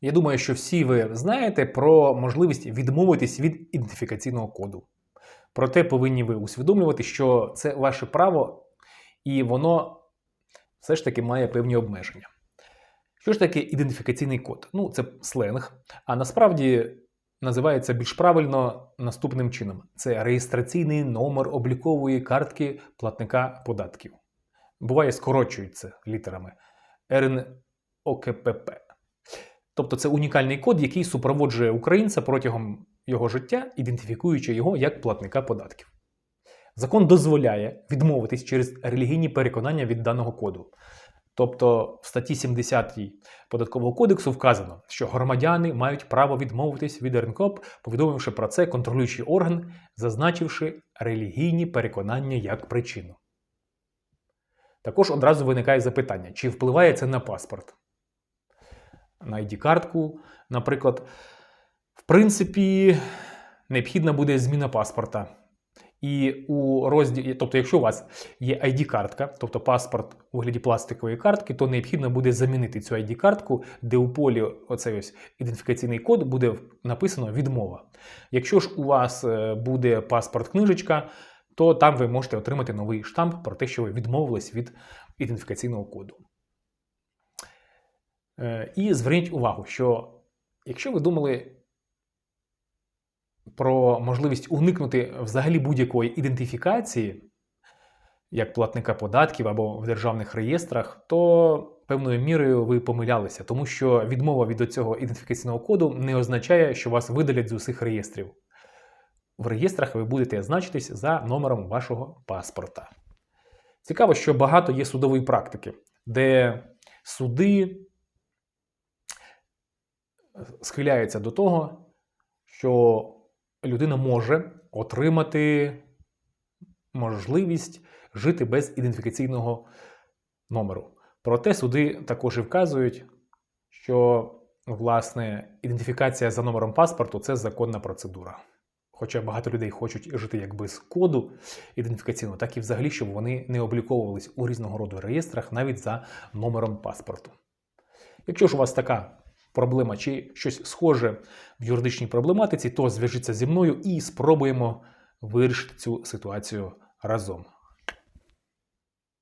Я думаю, що всі ви знаєте про можливість відмовитись від ідентифікаційного коду. Проте повинні ви усвідомлювати, що це ваше право, і воно все ж таки має певні обмеження. Що ж таке ідентифікаційний код? Ну, це сленг, а насправді називається більш правильно наступним чином: це реєстраційний номер облікової картки платника податків. Буває, скорочується літерами РНОКПП. Тобто це унікальний код, який супроводжує українця протягом його життя, ідентифікуючи його як платника податків. Закон дозволяє відмовитись через релігійні переконання від даного коду. Тобто в статті 70 Податкового кодексу вказано, що громадяни мають право відмовитись від РНКОП, повідомивши про це контролюючий орган, зазначивши релігійні переконання як причину. Також одразу виникає запитання, чи впливає це на паспорт, на ID-картку, наприклад. В принципі, необхідна буде зміна паспорта. І у розділі, тобто, якщо у вас є ID-картка, тобто паспорт у вигляді пластикової картки, то необхідно буде замінити цю ID-картку, де у полі оцей ось ідентифікаційний код буде написано відмова. Якщо ж у вас е, буде паспорт-книжечка, то там ви можете отримати новий штамп про те, що ви відмовились від ідентифікаційного коду. Е, І зверніть увагу, що якщо ви думали про можливість уникнути взагалі будь-якої ідентифікації, як платника податків або в державних реєстрах, то певною мірою ви помилялися, тому що відмова від цього ідентифікаційного коду не означає, що вас видалять з усіх реєстрів. В реєстрах ви будете значитись за номером вашого паспорта. Цікаво, що багато є судової практики, де суди схиляються до того, що людина може отримати можливість жити без ідентифікаційного номеру. Проте суди також і вказують, що власне ідентифікація за номером паспорту це законна процедура. Хоча багато людей хочуть жити як без коду ідентифікаційного, так і взагалі, щоб вони не обліковувались у різного роду реєстрах навіть за номером паспорту. Якщо ж у вас така проблема чи щось схоже в юридичній проблематиці, то зв'яжіться зі мною і спробуємо вирішити цю ситуацію разом.